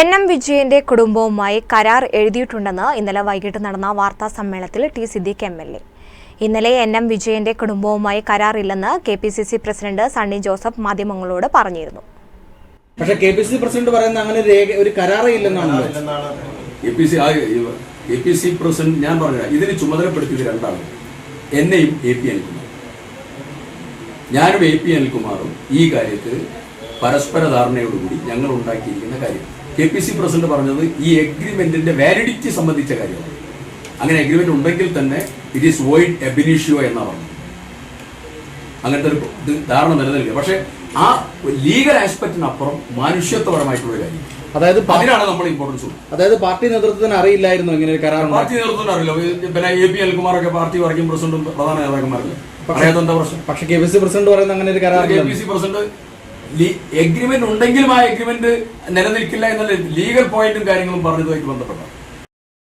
N M വിജയന്റെ കുടുംബവുമായി കരാർ എഴുതിയിട്ടുണ്ടെന്ന് ഇന്നലെ വൈകിട്ട് നടന്ന വാർത്താ സമ്മേളനത്തിൽ T Siddique M L A. ഇന്നലെ എൻ എം വിജയന്റെ കുടുംബവുമായി കരാറില്ലെന്ന് K P C C president Sunny Joseph മാധ്യമങ്ങളോട് പറഞ്ഞിരുന്നു. പക്ഷെ കെ പി സി പ്രസിഡന്റ് പറയുന്ന അങ്ങനെ ഒരു കരാറേ ഇല്ലെന്നാണ് പ്രസിഡന്റ് ഞാൻ പറഞ്ഞ ഇതിന് ചുമതലപ്പെടുത്തിയത് രണ്ടാണ്. എന്നെയും എ പി അനിൽകുമാർ ഞാനും എ പി അനിൽകുമാറും ഈ കാര്യത്തിൽ പരസ്പര ധാരണയോടുകൂടി ഞങ്ങൾ ഉണ്ടാക്കിയിരിക്കുന്ന കാര്യം കെ പി സി പ്രസിഡന്റ് പറഞ്ഞത് ഈ എഗ്രിമെന്റിന്റെ വാലിഡിറ്റി സംബന്ധിച്ച കാര്യമാണ്. അങ്ങനെ എഗ്രിമെന്റ് ഉണ്ടെങ്കിൽ തന്നെ ഇറ്റ് ഈസ് വോയിഡ് എബിനിഷ്യോ എന്നാണ് പറഞ്ഞത്. അങ്ങനത്തെ ഒരു ഇത് ധാരണ നിലനിൽക്കുക. പക്ഷേ ആ ലീഗൽ ആസ്പെക്റ്റിനപ്പുറം മനുഷ്യത്വപരമായിട്ടുള്ള കാര്യം. അതായത് അതിനാണ് നമ്മൾ ഇമ്പോർട്ടൻസ് അതായത് പാർട്ടി നേതൃത്വത്തിന് അറിയില്ലായിരുന്നു ഇങ്ങനെ ഒരു കരാർ പാർട്ടി നേതൃത്വം അറിയില്ല. പിന്നെ എ പി അൽകുമാറൊക്കെ പാർട്ടി വർക്കിംഗ് പ്രസിഡന്റും പ്രധാന നേതാക്കന്മാരല്ലേ? എന്താ പ്രശ്നം? പക്ഷേ കെ പി സി പ്രസിഡന്റ് പറയുന്ന അങ്ങനെ ഒരു കരാർ K P C president agreement ഉണ്ടെങ്കിലും ആ എഗ്രിമെന്റ് നിലനിൽക്കില്ല എന്നുള്ള ലീഗൽ പോയിന്റും കാര്യങ്ങളും പറഞ്ഞതുമായിട്ട് ബന്ധപ്പെട്ട